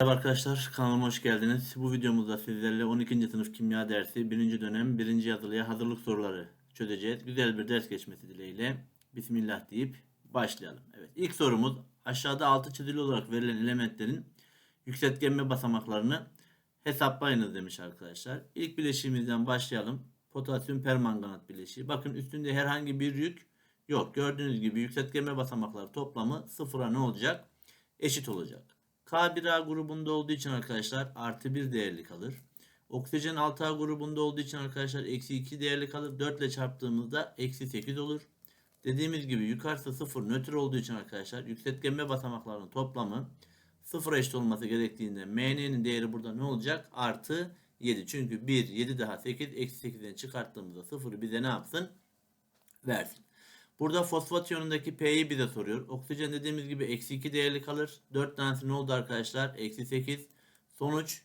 Merhaba arkadaşlar kanalıma hoş geldiniz. Bu videomuzda sizlerle 12. sınıf kimya dersi 1. dönem 1. yazılıya hazırlık soruları çözeceğiz. Güzel bir ders geçmesi dileğiyle Bismillah deyip başlayalım. Evet ilk sorumuz aşağıda altı çizili olarak verilen elementlerin yükseltgenme basamaklarını hesaplayınız demiş arkadaşlar. İlk bileşiğimizden başlayalım. Potasyum permanganat bileşiği. Bakın üstünde herhangi bir yük yok. Gördüğünüz gibi yükseltgenme basamakları toplamı sıfıra ne olacak? Eşit olacak. K1A grubunda olduğu için arkadaşlar artı 1 değerli kalır. Oksijen 6A grubunda olduğu için arkadaşlar eksi 2 değerli kalır. 4 ile çarptığımızda eksi 8 olur. Dediğimiz gibi yukarısı 0 nötr olduğu için arkadaşlar yükseltgenme basamaklarının toplamı 0 eşit olması gerektiğinde MN'nin değeri burada ne olacak? Artı 7. Çünkü 1, 7 daha 8, eksi 8'den çıkarttığımızda 0'ı bize ne yapsın? Versin. Burada fosfat iyonundaki P'yi bize soruyor. Oksijen dediğimiz gibi eksi 2 değerli kalır. 4 tanesi ne oldu arkadaşlar? Eksi 8. Sonuç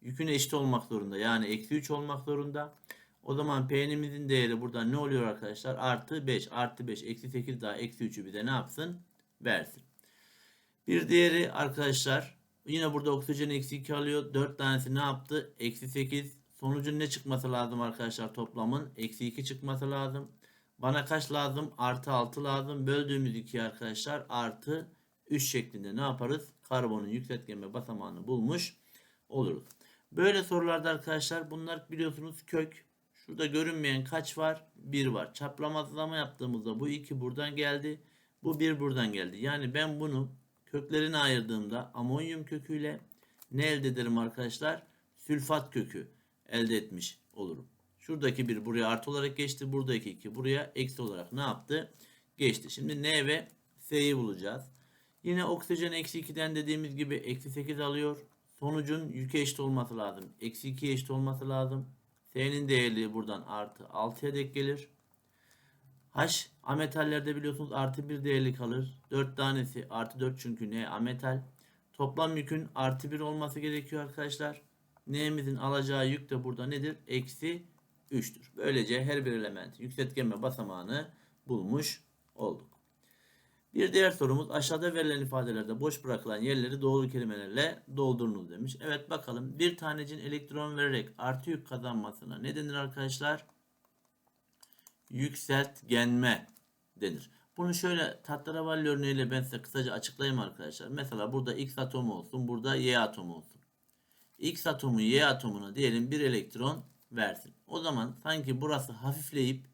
yükün eşit olmak zorunda. Yani eksi 3 olmak zorunda. O zaman P'nimizin değeri burada ne oluyor arkadaşlar? Artı 5. Artı 5. Eksi 8 daha eksi 3'ü bize ne yapsın? Versin. Bir diğeri arkadaşlar yine burada oksijen eksi 2 alıyor. 4 tanesi ne yaptı? Eksi 8. Sonucun ne çıkması lazım arkadaşlar toplamın? Eksi 2 çıkması lazım. Bana kaç lazım? Artı 6 lazım. Böldüğümüz 2 arkadaşlar artı 3 şeklinde ne yaparız? Karbonun yükseltgenme basamağını bulmuş oluruz. Böyle sorularda arkadaşlar bunlar biliyorsunuz kök. Şurada görünmeyen kaç var? 1 var. Çaplamazlama yaptığımızda bu 2 buradan geldi. Bu 1 buradan geldi. Yani ben bunu köklerine ayırdığımda amonyum köküyle ne elde ederim arkadaşlar? Sülfat kökü elde etmiş olurum. Şuradaki bir buraya artı olarak geçti. Buradaki iki buraya eksi olarak ne yaptı? Geçti. Şimdi N ve S'yi bulacağız. Yine oksijen eksi 2'den dediğimiz gibi eksi 8 alıyor. Sonucun yüke eşit olması lazım. Eksi 2'ye eşit olması lazım. S'nin değerli buradan artı 6'ya denk gelir. H ametallerde biliyorsunuz artı 1 değerli kalır. 4 tanesi artı 4 çünkü N ametal. Toplam yükün artı 1 olması gerekiyor arkadaşlar. N'mizin alacağı yük de burada nedir? Eksi 3'tür. Böylece her bir elementin yükseltgenme basamağını bulmuş olduk. Bir diğer sorumuz aşağıda verilen ifadelerde boş bırakılan yerleri doğru kelimelerle doldurunuz demiş. Evet bakalım bir tanecin elektron vererek artı yük kazanmasına ne denir arkadaşlar? Yükseltgenme denir. Bunu şöyle tahterevalli örneğiyle ben size kısaca açıklayayım arkadaşlar. Mesela burada X atomu olsun, burada Y atomu olsun. X atomu Y atomuna diyelim bir elektron versin. O zaman sanki burası hafifleyip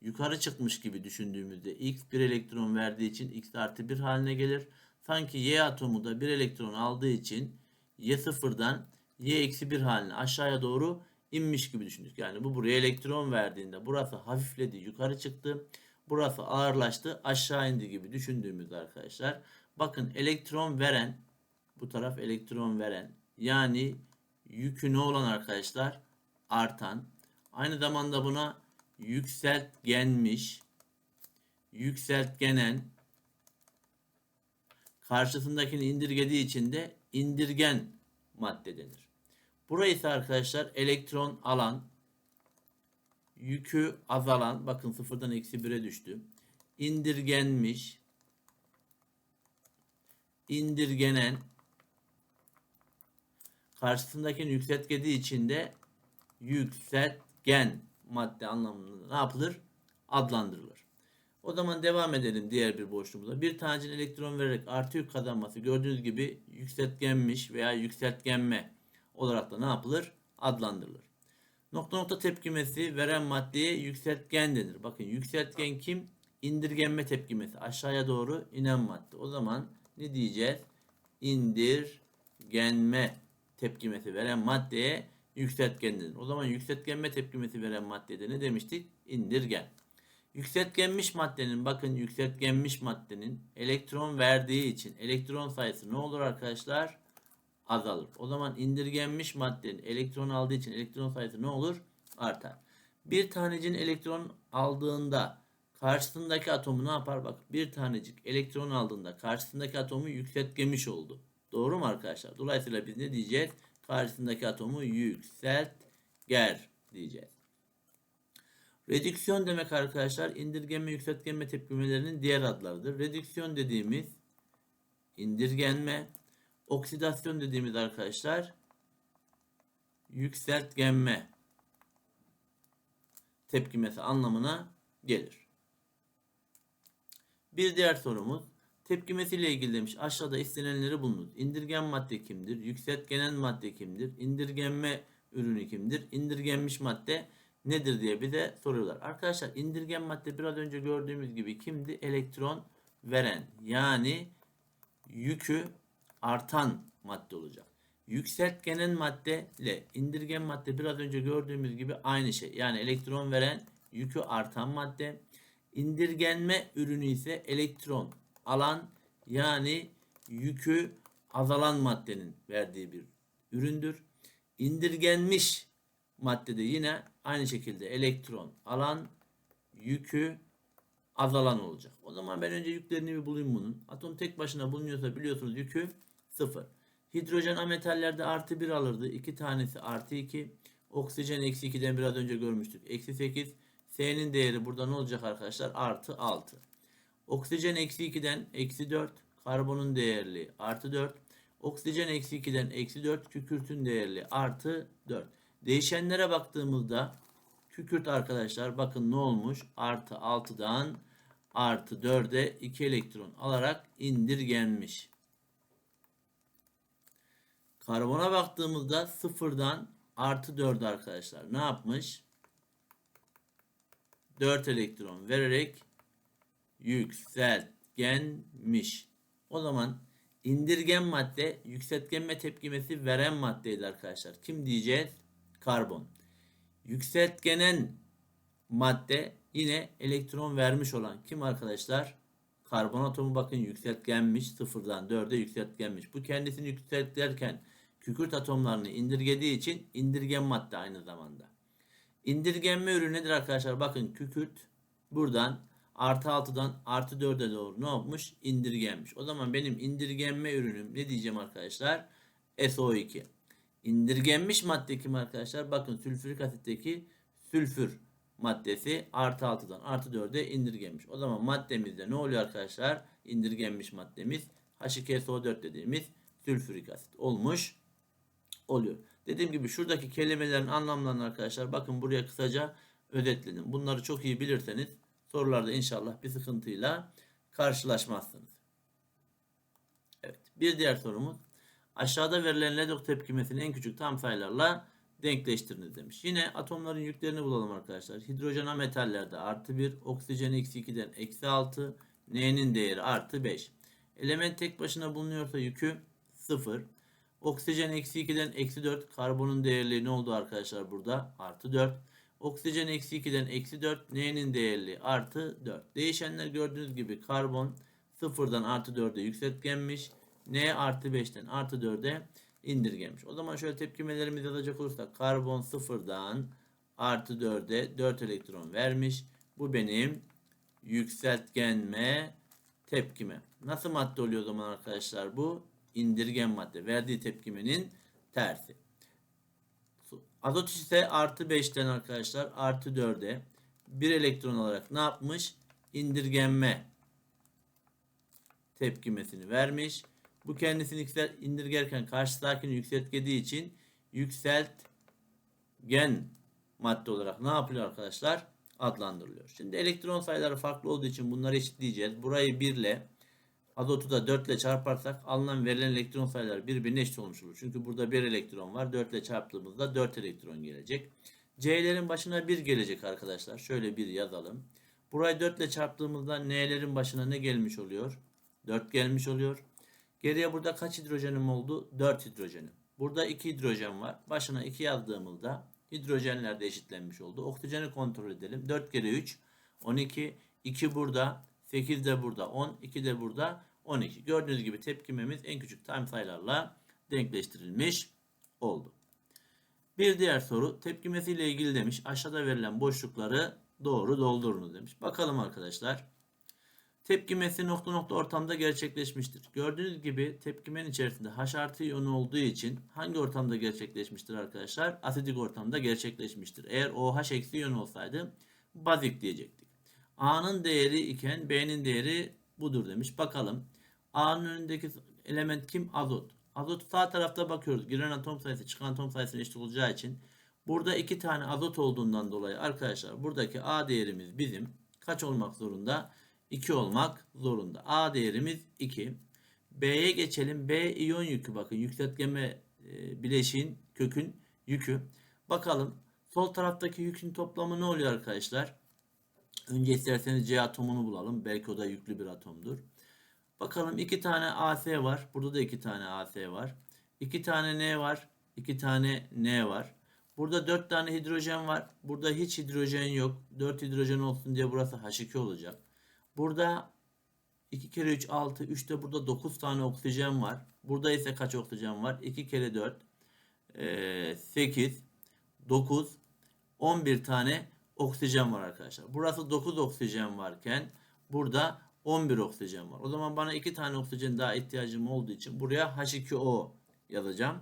yukarı çıkmış gibi düşündüğümüzde X bir elektron verdiği için X artı 1 haline gelir. Sanki Y atomu da bir elektron aldığı için Y sıfırdan Y eksi 1 haline aşağıya doğru inmiş gibi düşündük. Yani bu buraya elektron verdiğinde burası hafifledi yukarı çıktı. Burası ağırlaştı aşağı indi gibi düşündüğümüzde arkadaşlar. Bakın elektron veren bu taraf elektron veren yani yükü ne olan arkadaşlar artan. Aynı zamanda buna yükseltgenmiş, yükseltgenen, karşısındakini indirgediği için de indirgen madde denir. Burayı ise arkadaşlar elektron alan, yükü azalan, bakın sıfırdan eksi 1'e düştü. indirgenmiş, indirgenen, karşısındakini yükseltgediği için de yükseltgen madde anlamında ne yapılır? Adlandırılır. O zaman devam edelim diğer bir boşluğumuza. Bir tanecin elektron vererek artı yük kazanması gördüğünüz gibi yükseltgenmiş veya yükseltgenme olarak da ne yapılır? Adlandırılır. Nokta nokta tepkimesi veren maddeye yükseltgen denir. Bakın yükseltgen kim? İndirgenme tepkimesi. Aşağıya doğru inen madde. O zaman ne diyeceğiz? İndirgenme tepkimesi veren maddeye yükseltgen denir. O zaman yükseltgenme tepkimesi veren maddede ne demiştik? İndirgen. Yükseltgenmiş maddenin bakın yükseltgenmiş maddenin elektron verdiği için elektron sayısı ne olur arkadaşlar? Azalır. O zaman indirgenmiş maddenin elektron aldığı için elektron sayısı ne olur? Artar. Bir tanecin elektron aldığında karşısındaki atomu ne yapar? Bak bir tanecik elektron aldığında karşısındaki atomu yükseltgemiş oldu. Doğru mu arkadaşlar? Dolayısıyla biz ne diyeceğiz? Karşısındaki atomu yükseltger diyeceğiz. Redüksiyon demek arkadaşlar indirgenme yükseltgenme tepkimelerinin diğer adlarıdır. Redüksiyon dediğimiz indirgenme, Oksidasyon dediğimiz arkadaşlar yükseltgenme tepkimesi anlamına gelir. Bir diğer sorumuz tepkimesiyle ilgili demiş. Aşağıda istenenleri bulunuz. İndirgen madde kimdir? Yükseltgenen madde kimdir? İndirgenme ürünü kimdir? İndirgenmiş madde nedir diye bize soruyorlar. Arkadaşlar indirgen madde biraz önce gördüğümüz gibi kimdi? Elektron veren yani yükü artan madde olacak. Yükseltgenen madde ile indirgen madde biraz önce gördüğümüz gibi aynı şey. Yani elektron veren yükü artan madde. İndirgenme ürünü ise elektron alan yani yükü azalan maddenin verdiği bir üründür. İndirgenmiş maddede yine aynı şekilde elektron alan yükü azalan olacak. O zaman ben önce yüklerini bir bulayım bunun. Atom tek başına bulunuyorsa biliyorsunuz yükü sıfır. Hidrojen ametallerde artı 1 alırdı. 2 tanesi artı 2. Oksijen eksi 2'den biraz önce görmüştük. Eksi 8. S'nin değeri burada ne olacak arkadaşlar? Artı 6. Oksijen eksi 2'den eksi 4. Karbonun değerli artı 4. Oksijen eksi 2'den eksi 4. Kükürtün değerli artı 4. Değişenlere baktığımızda kükürt arkadaşlar bakın ne olmuş? Artı 6'dan artı 4'e 2 elektron alarak indirgenmiş. Karbona baktığımızda sıfırdan artı 4 arkadaşlar ne yapmış? 4 elektron vererek yükseltgenmiş. O zaman indirgen madde yükseltgenme tepkimesi veren maddeydi arkadaşlar. Kim diyeceğiz? Karbon. Yükseltgenen madde yine elektron vermiş olan kim arkadaşlar? Karbon atomu bakın yükseltgenmiş. Sıfırdan 4'e yükseltgenmiş. Bu kendisini yükseltirken kükürt atomlarını indirgediği için indirgen madde aynı zamanda. İndirgenme ürünü nedir arkadaşlar? Bakın kükürt buradan artı 6'dan artı 4'e doğru ne olmuş? İndirgenmiş. O zaman benim indirgenme ürünüm ne diyeceğim arkadaşlar? SO2. İndirgenmiş madde kim arkadaşlar? Bakın sülfürik asitteki sülfür maddesi artı 6'dan artı 4'e indirgenmiş. O zaman maddemizde ne oluyor arkadaşlar? İndirgenmiş maddemiz H2SO4 dediğimiz sülfürik asit olmuş oluyor. Dediğim gibi şuradaki kelimelerin anlamlarını arkadaşlar bakın buraya kısaca özetledim. Bunları çok iyi bilirseniz sorularda inşallah bir sıkıntıyla karşılaşmazsınız. Evet. Bir diğer sorumuz. Aşağıda verilen Ledok tepkimesini en küçük tam sayılarla denkleştiriniz demiş. Yine atomların yüklerini bulalım arkadaşlar. Hidrojen A metallerde artı 1, oksijen eksi 2'den eksi 6, N'nin değeri artı 5. Element tek başına bulunuyorsa yükü 0. Oksijen eksi 2'den eksi 4. Karbonun değerli ne oldu arkadaşlar burada? Artı 4. Oksijen eksi 2'den eksi 4. N'nin değerli artı 4. Değişenler gördüğünüz gibi karbon 0'dan artı 4'e yükseltgenmiş. N artı 5'ten artı 4'e indirgenmiş. O zaman şöyle tepkimelerimizi yazacak olursak karbon 0'dan artı 4'e 4 elektron vermiş. Bu benim yükseltgenme tepkime. Nasıl madde oluyor o zaman arkadaşlar bu? indirgen madde. Verdiği tepkimenin tersi. Azot ise artı 5'ten arkadaşlar artı 4'e bir elektron olarak ne yapmış? İndirgenme tepkimesini vermiş. Bu kendisini yükselt, indirgerken karşıdakini yükseltgediği için yükseltgen madde olarak ne yapılıyor arkadaşlar? Adlandırılıyor. Şimdi elektron sayıları farklı olduğu için bunları eşitleyeceğiz. Burayı 1 ile Azotu da 4 ile çarparsak alınan verilen elektron sayıları birbirine eşit olmuş olur. Çünkü burada 1 elektron var. 4 ile çarptığımızda 4 elektron gelecek. C'lerin başına 1 gelecek arkadaşlar. Şöyle bir yazalım. Burayı 4 ile çarptığımızda N'lerin başına ne gelmiş oluyor? 4 gelmiş oluyor. Geriye burada kaç hidrojenim oldu? 4 hidrojenim. Burada 2 hidrojen var. Başına 2 yazdığımızda hidrojenler de eşitlenmiş oldu. Oksijeni kontrol edelim. 4 kere 3 12. 2 burada. 8 de burada 10, 2 de burada 12. Gördüğünüz gibi tepkimemiz en küçük time sayılarla denkleştirilmiş oldu. Bir diğer soru tepkimesiyle ilgili demiş. Aşağıda verilen boşlukları doğru doldurunuz demiş. Bakalım arkadaşlar. Tepkimesi nokta nokta ortamda gerçekleşmiştir. Gördüğünüz gibi tepkimenin içerisinde H artı iyonu olduğu için hangi ortamda gerçekleşmiştir arkadaşlar? Asidik ortamda gerçekleşmiştir. Eğer OH eksi iyon olsaydı bazik diyecektik. A'nın değeri iken B'nin değeri budur demiş. Bakalım. A'nın önündeki element kim? Azot. Azot sağ tarafta bakıyoruz. Giren atom sayısı çıkan atom sayısına eşit olacağı için burada iki tane azot olduğundan dolayı arkadaşlar buradaki A değerimiz bizim kaç olmak zorunda? 2 olmak zorunda. A değerimiz 2. B'ye geçelim. B iyon yükü bakın yükseltgeme e, bileşiğin kökün yükü. Bakalım sol taraftaki yükün toplamı ne oluyor arkadaşlar? Önce isterseniz C atomunu bulalım. Belki o da yüklü bir atomdur. Bakalım iki tane AS var. Burada da iki tane AS var. İki tane N var. iki tane N var. Burada dört tane hidrojen var. Burada hiç hidrojen yok. Dört hidrojen olsun diye burası H2 olacak. Burada 2 kere 3 6. 3 de burada 9 tane oksijen var. Burada ise kaç oksijen var? 2 kere 4 ee, 8 9 11 tane oksijen var arkadaşlar. Burası 9 oksijen varken burada 11 oksijen var. O zaman bana 2 tane oksijen daha ihtiyacım olduğu için buraya H2O yazacağım.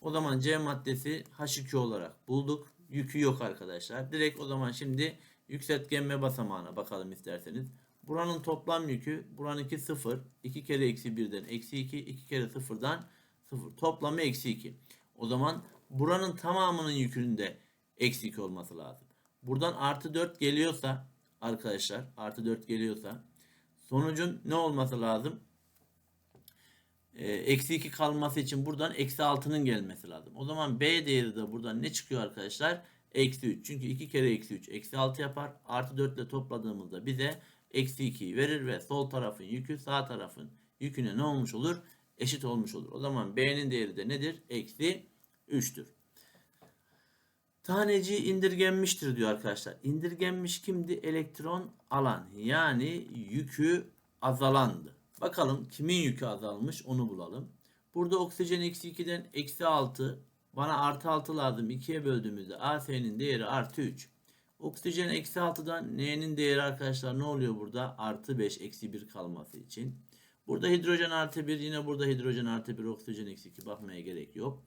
O zaman C maddesi H2 olarak bulduk. Yükü yok arkadaşlar. Direkt o zaman şimdi yükseltgenme basamağına bakalım isterseniz. Buranın toplam yükü buranınki 0. 2 kere eksi 1'den eksi 2. 2 kere 0'dan 0. Toplamı eksi 2. O zaman buranın tamamının yükünde eksi 2 olması lazım. Buradan artı 4 geliyorsa arkadaşlar artı 4 geliyorsa sonucun ne olması lazım? Ee, eksi 2 kalması için buradan eksi 6'nın gelmesi lazım. O zaman B değeri de buradan ne çıkıyor arkadaşlar? Eksi 3. Çünkü 2 kere eksi 3 eksi 6 yapar. Artı 4 ile topladığımızda bize eksi 2'yi verir ve sol tarafın yükü sağ tarafın yüküne ne olmuş olur? Eşit olmuş olur. O zaman B'nin değeri de nedir? Eksi 3'tür. Taneci indirgenmiştir diyor arkadaşlar. İndirgenmiş kimdi? Elektron alan. Yani yükü azalandı. Bakalım kimin yükü azalmış onu bulalım. Burada oksijen eksi 2'den eksi 6. Bana artı 6 lazım. 2'ye böldüğümüzde AS'nin değeri artı 3. Oksijen eksi 6'dan N'nin değeri arkadaşlar ne oluyor burada? Artı 5 eksi 1 kalması için. Burada hidrojen artı 1 yine burada hidrojen artı 1 oksijen eksi 2 bakmaya gerek yok.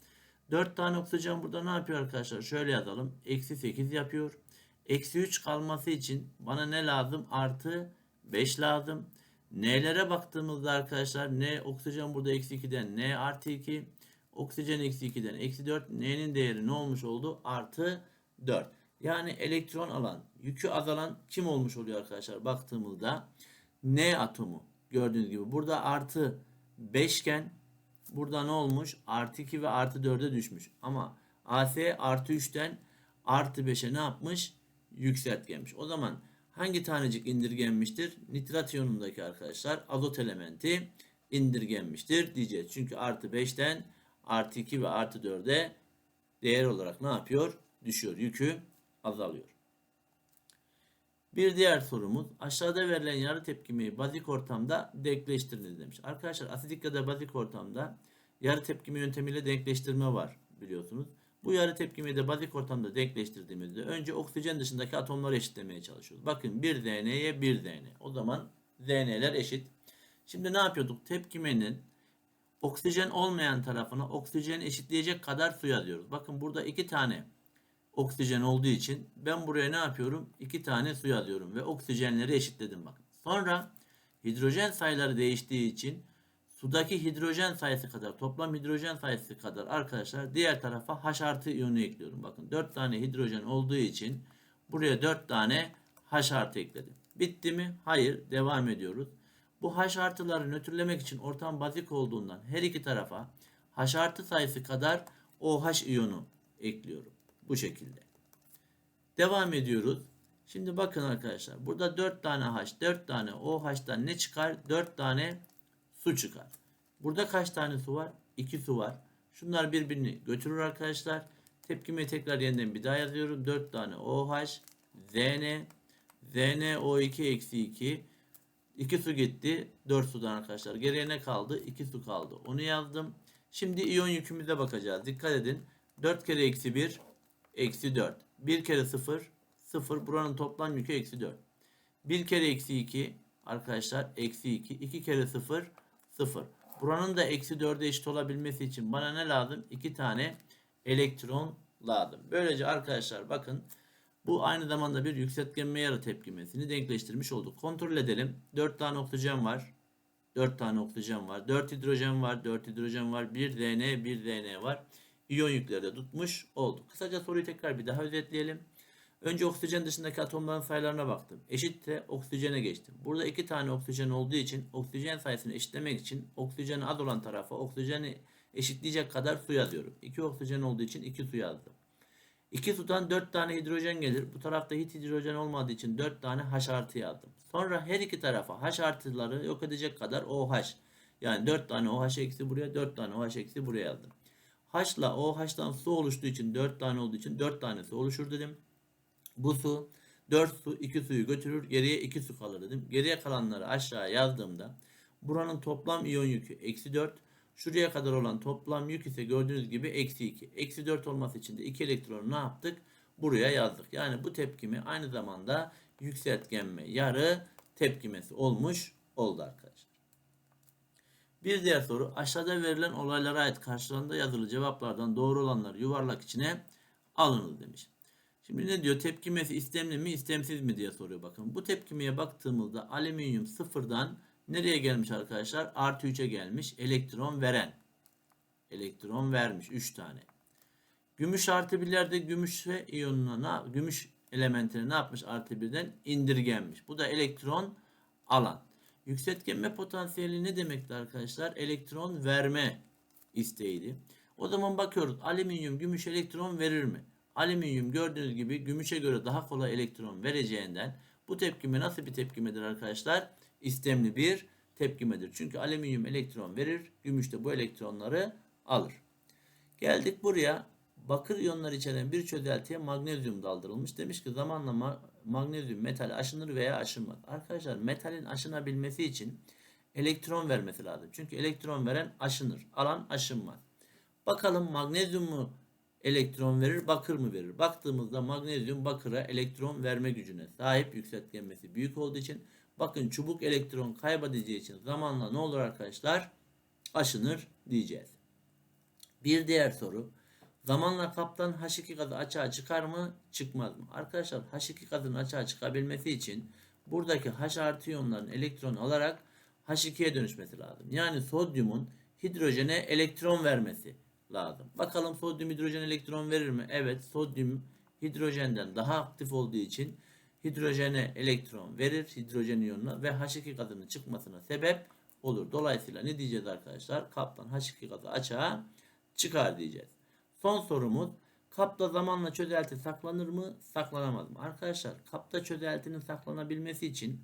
4 tane oksijen burada ne yapıyor arkadaşlar? Şöyle yazalım. Eksi 8 yapıyor. Eksi 3 kalması için bana ne lazım? Artı 5 lazım. N'lere baktığımızda arkadaşlar N oksijen burada eksi 2'den N artı 2. Oksijen eksi 2'den eksi 4. N'nin değeri ne olmuş oldu? Artı 4. Yani elektron alan, yükü azalan kim olmuş oluyor arkadaşlar? Baktığımızda N atomu. Gördüğünüz gibi burada artı 5 iken burada ne olmuş? Artı 2 ve artı 4'e düşmüş. Ama AS artı 3'ten artı 5'e ne yapmış? Yükseltgenmiş. O zaman hangi tanecik indirgenmiştir? Nitrat iyonundaki arkadaşlar azot elementi indirgenmiştir diyeceğiz. Çünkü artı 5'ten artı 2 ve artı 4'e değer olarak ne yapıyor? Düşüyor. Yükü azalıyor. Bir diğer sorumuz aşağıda verilen yarı tepkimeyi bazik ortamda denkleştiriniz demiş. Arkadaşlar asidik ya da bazik ortamda yarı tepkime yöntemiyle denkleştirme var biliyorsunuz. Bu yarı tepkimeyi de bazik ortamda denkleştirdiğimizde önce oksijen dışındaki atomları eşitlemeye çalışıyoruz. Bakın 1 ZN'ye 1 ZN. O zaman ZN'ler eşit. Şimdi ne yapıyorduk? Tepkimenin oksijen olmayan tarafına oksijen eşitleyecek kadar su yazıyoruz. Bakın burada iki tane oksijen olduğu için ben buraya ne yapıyorum? İki tane su yazıyorum ve oksijenleri eşitledim bakın. Sonra hidrojen sayıları değiştiği için sudaki hidrojen sayısı kadar toplam hidrojen sayısı kadar arkadaşlar diğer tarafa H artı iyonu ekliyorum. Bakın 4 tane hidrojen olduğu için buraya 4 tane H artı ekledim. Bitti mi? Hayır. Devam ediyoruz. Bu H artıları nötrlemek için ortam bazik olduğundan her iki tarafa H artı sayısı kadar OH iyonu ekliyorum. Bu şekilde. Devam ediyoruz. Şimdi bakın arkadaşlar. Burada 4 tane H, 4 tane OH'dan ne çıkar? 4 tane su çıkar. Burada kaç tane su var? 2 su var. Şunlar birbirini götürür arkadaşlar. Tepkime tekrar yeniden bir daha yazıyorum. 4 tane OH, ZN, ZnO2 eksi 2. 2 su gitti. 4 sudan arkadaşlar. Geriye ne kaldı? 2 su kaldı. Onu yazdım. Şimdi iyon yükümüze bakacağız. Dikkat edin. 4 kere eksi 1 eksi 4. 1 kere 0 0. Buranın toplam yükü eksi 4. 1 kere eksi 2 arkadaşlar eksi 2. 2 kere 0 0. Buranın da eksi 4'e eşit olabilmesi için bana ne lazım? 2 tane elektron lazım. Böylece arkadaşlar bakın bu aynı zamanda bir yükseltgenme yarı tepkimesini denkleştirmiş olduk. Kontrol edelim. 4 tane oksijen var. 4 tane oksijen var. 4 hidrojen var. 4 hidrojen var. 1 DN, 1 DN var. İyon yükleri de tutmuş olduk. Kısaca soruyu tekrar bir daha özetleyelim. Önce oksijen dışındaki atomların sayılarına baktım. Eşitte oksijene geçtim. Burada iki tane oksijen olduğu için oksijen sayısını eşitlemek için oksijeni az olan tarafa oksijeni eşitleyecek kadar su yazıyorum. 2 oksijen olduğu için 2 su yazdım. 2 sudan 4 tane hidrojen gelir. Bu tarafta hiç hidrojen olmadığı için 4 tane H artı yazdım. Sonra her iki tarafa H artıları yok edecek kadar OH. Yani 4 tane OH eksi buraya 4 tane OH eksi buraya yazdım. H ile OH'dan su oluştuğu için 4 tane olduğu için 4 tane su oluşur dedim. Bu su 4 su 2 suyu götürür geriye 2 su kalır dedim. Geriye kalanları aşağıya yazdığımda buranın toplam iyon yükü eksi 4. Şuraya kadar olan toplam yük ise gördüğünüz gibi eksi 2. Eksi 4 olması için de 2 elektronu ne yaptık? Buraya yazdık. Yani bu tepkimi aynı zamanda yükseltgenme yarı tepkimesi olmuş oldu arkadaşlar. Bir diğer soru aşağıda verilen olaylara ait karşılığında yazılı cevaplardan doğru olanları yuvarlak içine alınız demiş. Şimdi ne diyor? Tepkimesi istemli mi istemsiz mi diye soruyor bakın. Bu tepkimeye baktığımızda alüminyum sıfırdan nereye gelmiş arkadaşlar? Artı 3'e gelmiş. Elektron veren. Elektron vermiş 3 tane. Gümüş artı 1'lerde gümüş ve iyonuna gümüş elementine ne yapmış artı 1'den indirgenmiş. Bu da elektron alan. Yükseltgenme potansiyeli ne demekti arkadaşlar? Elektron verme isteğiydi. O zaman bakıyoruz alüminyum gümüş elektron verir mi? Alüminyum gördüğünüz gibi gümüşe göre daha kolay elektron vereceğinden bu tepkime nasıl bir tepkimedir arkadaşlar? İstemli bir tepkimedir. Çünkü alüminyum elektron verir, gümüş de bu elektronları alır. Geldik buraya. Bakır iyonları içeren bir çözeltiye magnezyum daldırılmış. Demiş ki zamanla ma magnezyum metal aşınır veya aşınmaz. Arkadaşlar metalin aşınabilmesi için elektron vermesi lazım. Çünkü elektron veren aşınır. Alan aşınmaz. Bakalım magnezyum mu elektron verir, bakır mı verir? Baktığımızda magnezyum bakıra elektron verme gücüne sahip yükseltgenmesi büyük olduğu için bakın çubuk elektron kaybedeceği için zamanla ne olur arkadaşlar? Aşınır diyeceğiz. Bir diğer soru. Zamanla kaptan H2 gazı açığa çıkar mı? Çıkmaz mı? Arkadaşlar H2 gazın açığa çıkabilmesi için buradaki H artı iyonların elektron alarak H2'ye dönüşmesi lazım. Yani sodyumun hidrojene elektron vermesi lazım. Bakalım sodyum hidrojen elektron verir mi? Evet sodyum hidrojenden daha aktif olduğu için hidrojene elektron verir hidrojen iyonuna ve H2 gazının çıkmasına sebep olur. Dolayısıyla ne diyeceğiz arkadaşlar? Kaptan H2 gazı açığa çıkar diyeceğiz. Son sorumuz kapta zamanla çözelti saklanır mı saklanamaz mı? Arkadaşlar kapta çözeltinin saklanabilmesi için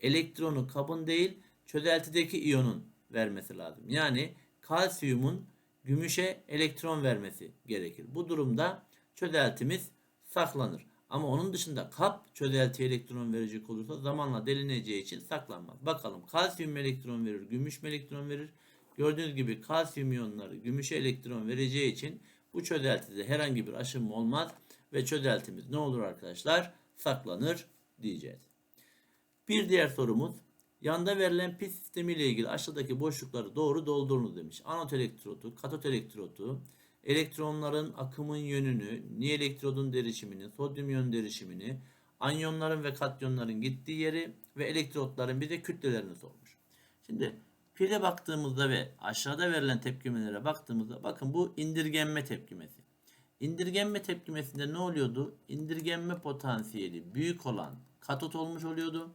elektronu kabın değil çözeltideki iyonun vermesi lazım. Yani kalsiyumun gümüşe elektron vermesi gerekir. Bu durumda çözeltimiz saklanır. Ama onun dışında kap çözeltiye elektron verecek olursa zamanla delineceği için saklanmaz. Bakalım kalsiyum elektron verir, gümüş mü elektron verir? Gördüğünüz gibi kalsiyum iyonları gümüşe elektron vereceği için bu çözeltide herhangi bir aşınma olmaz ve çözeltimiz ne olur arkadaşlar? Saklanır diyeceğiz. Bir diğer sorumuz Yanda verilen pil sistemi ile ilgili aşağıdaki boşlukları doğru doldurunuz demiş. Anot elektrodu, katot elektrodu, elektronların akımın yönünü, ni elektrodun derişimini, sodyum iyon derişimini, anyonların ve katyonların gittiği yeri ve elektrotların bir de kütlelerini sormuş. Şimdi pile baktığımızda ve aşağıda verilen tepkimelere baktığımızda bakın bu indirgenme tepkimesi. İndirgenme tepkimesinde ne oluyordu? İndirgenme potansiyeli büyük olan katot olmuş oluyordu.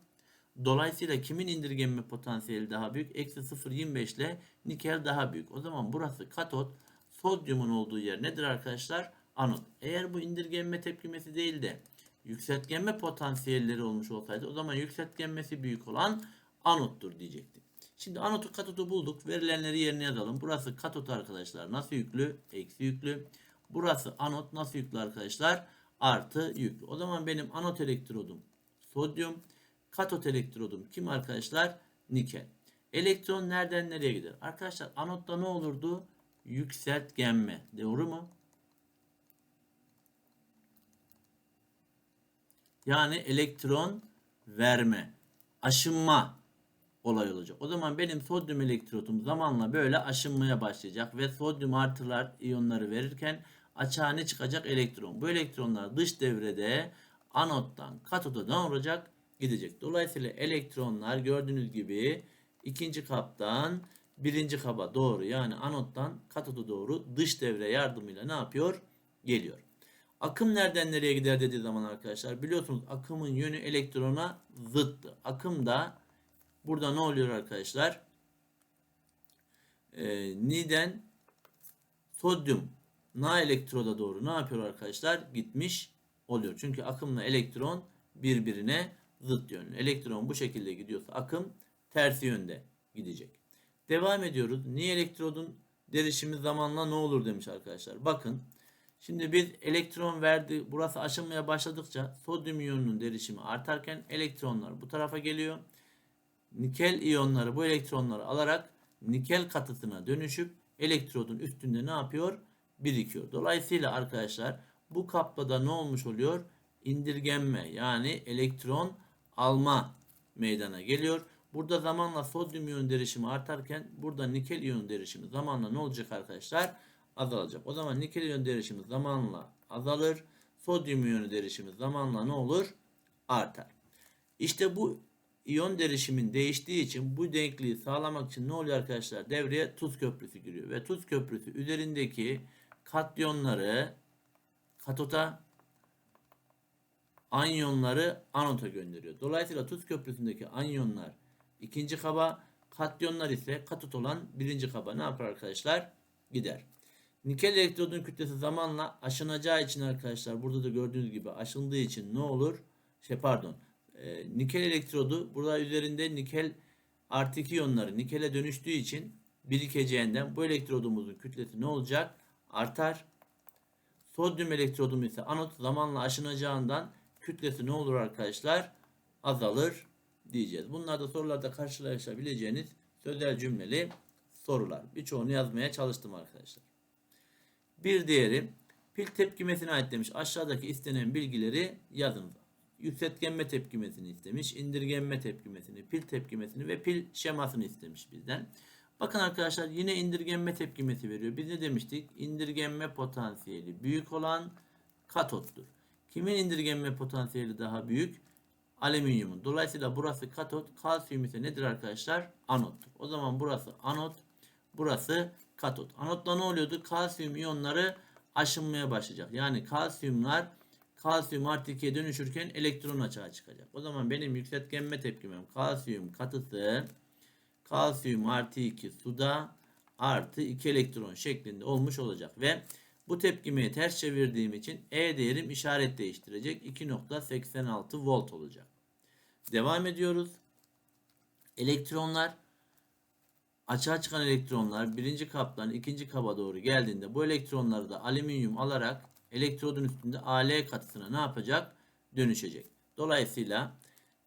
Dolayısıyla kimin indirgenme potansiyeli daha büyük? Eksi 0.25 ile nikel daha büyük. O zaman burası katot. Sodyumun olduğu yer nedir arkadaşlar? Anot. Eğer bu indirgenme tepkimesi değil de yükseltgenme potansiyelleri olmuş olsaydı o zaman yükseltgenmesi büyük olan anottur diyecektik. Şimdi anotu katotu bulduk. Verilenleri yerine yazalım. Burası katot arkadaşlar. Nasıl yüklü? Eksi yüklü. Burası anot nasıl yüklü arkadaşlar? Artı yüklü. O zaman benim anot elektrodum sodyum. Katot elektrodum kim arkadaşlar? Nikel. Elektron nereden nereye gider? Arkadaşlar anotta ne olurdu? Yükseltgenme. Doğru mu? Yani elektron verme. Aşınma olay olacak. O zaman benim sodyum elektrodum zamanla böyle aşınmaya başlayacak ve sodyum artılar iyonları verirken açığa ne çıkacak? Elektron. Bu elektronlar dış devrede anottan katoda ne olacak? Gidecek. Dolayısıyla elektronlar gördüğünüz gibi ikinci kaptan birinci kaba doğru yani anottan katoda doğru dış devre yardımıyla ne yapıyor? Geliyor. Akım nereden nereye gider dediği zaman arkadaşlar biliyorsunuz akımın yönü elektrona zıttı. Akım da burada ne oluyor arkadaşlar? Ee, niden sodyum na elektroda doğru ne yapıyor arkadaşlar? Gitmiş oluyor. Çünkü akımla elektron birbirine zıt yönlü. Elektron bu şekilde gidiyorsa akım tersi yönde gidecek. Devam ediyoruz. Niye elektrodun derişimi zamanla ne olur demiş arkadaşlar. Bakın şimdi biz elektron verdi burası aşınmaya başladıkça sodyum iyonunun derişimi artarken elektronlar bu tarafa geliyor. Nikel iyonları bu elektronları alarak nikel katısına dönüşüp elektrodun üstünde ne yapıyor? Birikiyor. Dolayısıyla arkadaşlar bu kapta ne olmuş oluyor? İndirgenme yani elektron alma meydana geliyor. Burada zamanla sodyum iyon derişimi artarken burada nikel iyon derişimi zamanla ne olacak arkadaşlar? Azalacak. O zaman nikel iyon derişimi zamanla azalır. Sodyum iyonu derişimi zamanla ne olur? Artar. İşte bu iyon derişimin değiştiği için bu denkliği sağlamak için ne oluyor arkadaşlar? Devreye tuz köprüsü giriyor ve tuz köprüsü üzerindeki katyonları katota anyonları anota gönderiyor. Dolayısıyla tuz köprüsündeki anyonlar ikinci kaba, katyonlar ise katot olan birinci kaba ne yapar arkadaşlar? Gider. Nikel elektrodun kütlesi zamanla aşınacağı için arkadaşlar burada da gördüğünüz gibi aşındığı için ne olur? Şey pardon. E, nikel elektrodu burada üzerinde nikel artı 2 iyonları nikele dönüştüğü için birikeceğinden bu elektrodumuzun kütlesi ne olacak? Artar. Sodyum elektrodum ise anot zamanla aşınacağından kütlesi ne olur arkadaşlar? Azalır diyeceğiz. Bunlar da sorularda karşılaşabileceğiniz sözel cümleli sorular. Birçoğunu yazmaya çalıştım arkadaşlar. Bir diğeri pil tepkimesine ait demiş. Aşağıdaki istenen bilgileri yazın. Yükseltgenme tepkimesini istemiş, indirgenme tepkimesini, pil tepkimesini ve pil şemasını istemiş bizden. Bakın arkadaşlar yine indirgenme tepkimesi veriyor. Biz ne demiştik? İndirgenme potansiyeli büyük olan katottur. Kimin indirgenme potansiyeli daha büyük? Alüminyumun. Dolayısıyla burası katot, kalsiyum ise nedir arkadaşlar? Anottur. O zaman burası anot, burası katot. Anotta ne oluyordu? Kalsiyum iyonları aşınmaya başlayacak. Yani kalsiyumlar kalsiyum artı 2'ye dönüşürken elektron açığa çıkacak. O zaman benim yükseltgenme tepkimem kalsiyum katısı kalsiyum artı 2 suda artı 2 elektron şeklinde olmuş olacak. Ve bu tepkimeyi ters çevirdiğim için E değerim işaret değiştirecek. 2.86 volt olacak. Devam ediyoruz. Elektronlar açığa çıkan elektronlar birinci kaptan ikinci kaba doğru geldiğinde bu elektronları da alüminyum alarak elektrodun üstünde Al katısına ne yapacak? Dönüşecek. Dolayısıyla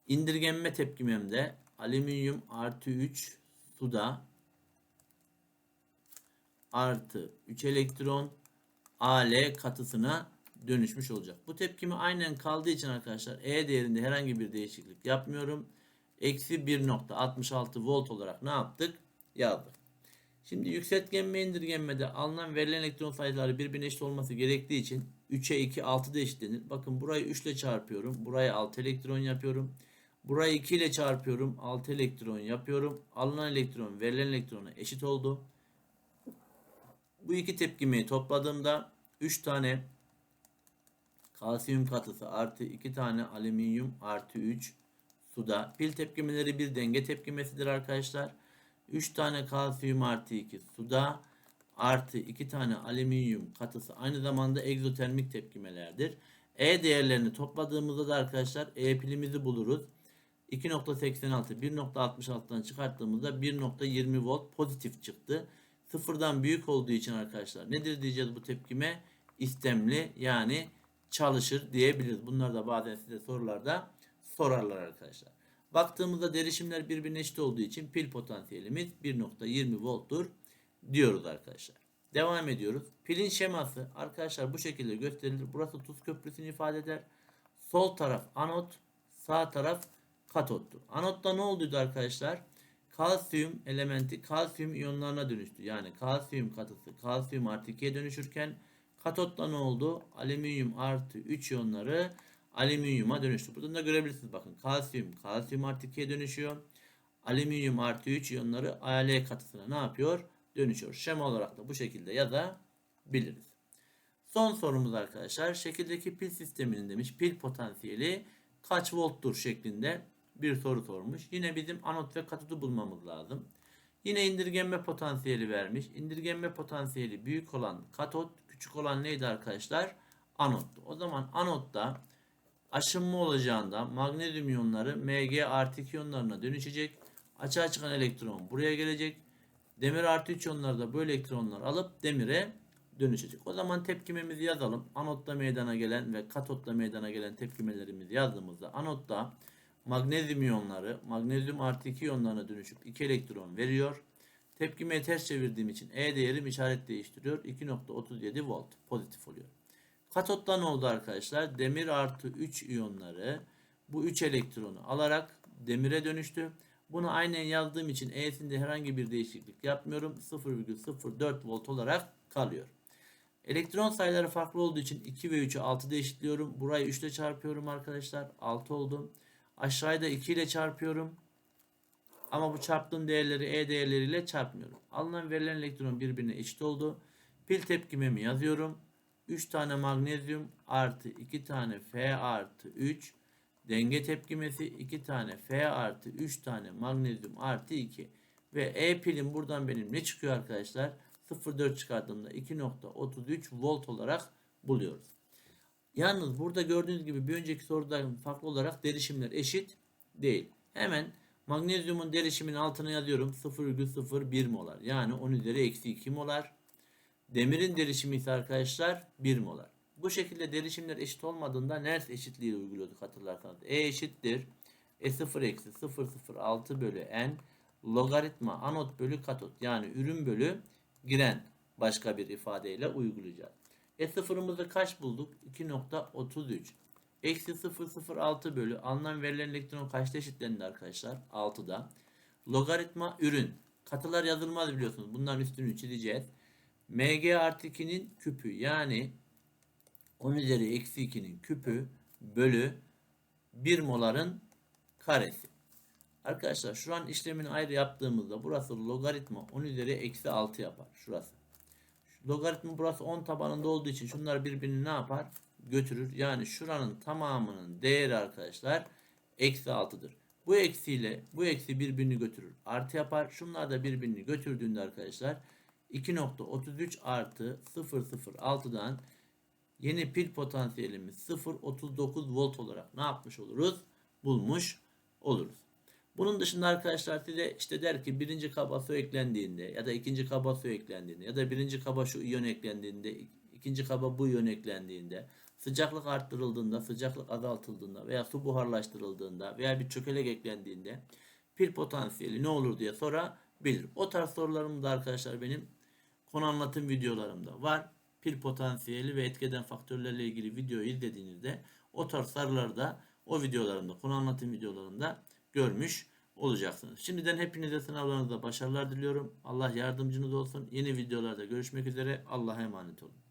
indirgenme tepkimemde alüminyum artı 3 suda artı 3 elektron Al katısına dönüşmüş olacak. Bu tepkimi aynen kaldığı için arkadaşlar E değerinde herhangi bir değişiklik yapmıyorum. Eksi 1.66 volt olarak ne yaptık? Yazdık. Şimdi yükseltgenme indirgenmede alınan verilen elektron sayıları birbirine eşit olması gerektiği için 3'e 2 6 da eşitlenir. Bakın burayı 3 ile çarpıyorum. Burayı 6 elektron yapıyorum. Burayı 2 ile çarpıyorum. 6 elektron yapıyorum. Alınan elektron verilen elektrona eşit oldu. Bu iki tepkimeyi topladığımda 3 tane kalsiyum katısı artı 2 tane alüminyum artı 3 suda. Pil tepkimeleri bir denge tepkimesidir arkadaşlar. 3 tane kalsiyum artı 2 suda artı 2 tane alüminyum katısı aynı zamanda egzotermik tepkimelerdir. E değerlerini topladığımızda da arkadaşlar E pilimizi buluruz. 2.86 1.66'dan çıkarttığımızda 1.20 volt pozitif çıktı. Sıfırdan büyük olduğu için arkadaşlar nedir diyeceğiz bu tepkime? İstemli yani çalışır diyebiliriz. Bunlar da bazen size sorularda sorarlar arkadaşlar. Baktığımızda derişimler birbirine eşit olduğu için pil potansiyelimiz 1.20 volttur diyoruz arkadaşlar. Devam ediyoruz. Pilin şeması arkadaşlar bu şekilde gösterilir. Burası tuz köprüsünü ifade eder. Sol taraf anot, sağ taraf katottur. Anotta ne olduydu arkadaşlar? Kalsiyum elementi kalsiyum iyonlarına dönüştü. Yani kalsiyum katısı kalsiyum artı 2'ye dönüşürken katotta ne oldu? Alüminyum artı 3 iyonları alüminyuma dönüştü. Buradan da görebilirsiniz bakın. Kalsiyum kalsiyum artı 2'ye dönüşüyor. alüminyum artı 3 iyonları Al katısına ne yapıyor? Dönüşüyor. Şema olarak da bu şekilde yazabiliriz. Son sorumuz arkadaşlar. Şekildeki pil sisteminin demiş pil potansiyeli kaç volttur şeklinde bir soru sormuş. Yine bizim anot ve katodu bulmamız lazım. Yine indirgenme potansiyeli vermiş. İndirgenme potansiyeli büyük olan katot, küçük olan neydi arkadaşlar? Anottu. O zaman anotta aşınma olacağında magnezyum iyonları Mg artı 2 iyonlarına dönüşecek. Açığa çıkan elektron buraya gelecek. Demir artı 3 iyonları da bu elektronları alıp demire dönüşecek. O zaman tepkimemizi yazalım. Anotta meydana gelen ve katotta meydana gelen tepkimelerimizi yazdığımızda anotta magnezyum iyonları magnezyum artı 2 iyonlarına dönüşüp 2 elektron veriyor. Tepkimeyi ters çevirdiğim için E değerim işaret değiştiriyor. 2.37 volt pozitif oluyor. Katotta ne oldu arkadaşlar? Demir artı 3 iyonları bu 3 elektronu alarak demire dönüştü. Bunu aynen yazdığım için E'sinde herhangi bir değişiklik yapmıyorum. 0,04 volt olarak kalıyor. Elektron sayıları farklı olduğu için 2 ve 3'ü 6'da eşitliyorum. Burayı 3 ile çarpıyorum arkadaşlar. 6 oldu. Aşağıda da 2 ile çarpıyorum. Ama bu çarptığım değerleri E değerleriyle çarpmıyorum. Alınan verilen elektron birbirine eşit oldu. Pil tepkimemi yazıyorum. 3 tane magnezyum artı 2 tane F artı 3 denge tepkimesi 2 tane F artı 3 tane magnezyum artı 2 ve E pilin buradan benim ne çıkıyor arkadaşlar? 0.4 çıkardığımda 2.33 volt olarak buluyoruz. Yalnız burada gördüğünüz gibi bir önceki sorudan farklı olarak derişimler eşit değil. Hemen magnezyumun derişimin altına yazıyorum 0,01 molar. Yani 10 üzeri eksi 2 molar. Demirin derişimi ise arkadaşlar 1 molar. Bu şekilde derişimler eşit olmadığında Nernst eşitliği uyguluyorduk hatırlarsanız. E eşittir. E0 eksi 006 bölü N logaritma anot bölü katot yani ürün bölü giren başka bir ifadeyle uygulayacağız. E sıfırımızı kaç bulduk? 2.33. Eksi 006 bölü alınan verilen elektron kaçta eşitlendi arkadaşlar? 6'da. Logaritma ürün. Katılar yazılmaz biliyorsunuz. Bunların üstünü çizeceğiz. Mg artı 2'nin küpü yani 10 üzeri eksi 2'nin küpü bölü 1 moların karesi. Arkadaşlar şu an işlemini ayrı yaptığımızda burası logaritma 10 üzeri eksi 6 yapar. Şurası. Logaritma burası 10 tabanında olduğu için şunlar birbirini ne yapar? Götürür. Yani şuranın tamamının değeri arkadaşlar eksi 6'dır. Bu eksiyle bu eksi birbirini götürür. Artı yapar. Şunlar da birbirini götürdüğünde arkadaşlar 2.33 artı 0.06'dan yeni pil potansiyelimiz 0.39 volt olarak ne yapmış oluruz? Bulmuş oluruz. Bunun dışında arkadaşlar size işte der ki birinci kaba su eklendiğinde ya da ikinci kaba su eklendiğinde ya da birinci kaba şu iyon eklendiğinde ikinci kaba bu iyon eklendiğinde sıcaklık arttırıldığında sıcaklık azaltıldığında veya su buharlaştırıldığında veya bir çökelek eklendiğinde pil potansiyeli ne olur diye sorabilir. O tarz sorularım da arkadaşlar benim konu anlatım videolarımda var. Pil potansiyeli ve etkeden faktörlerle ilgili videoyu izlediğinizde o tarz soruları da o videolarımda konu anlatım videolarında görmüş olacaksınız. Şimdiden hepinize sınavlarınızda başarılar diliyorum. Allah yardımcınız olsun. Yeni videolarda görüşmek üzere. Allah'a emanet olun.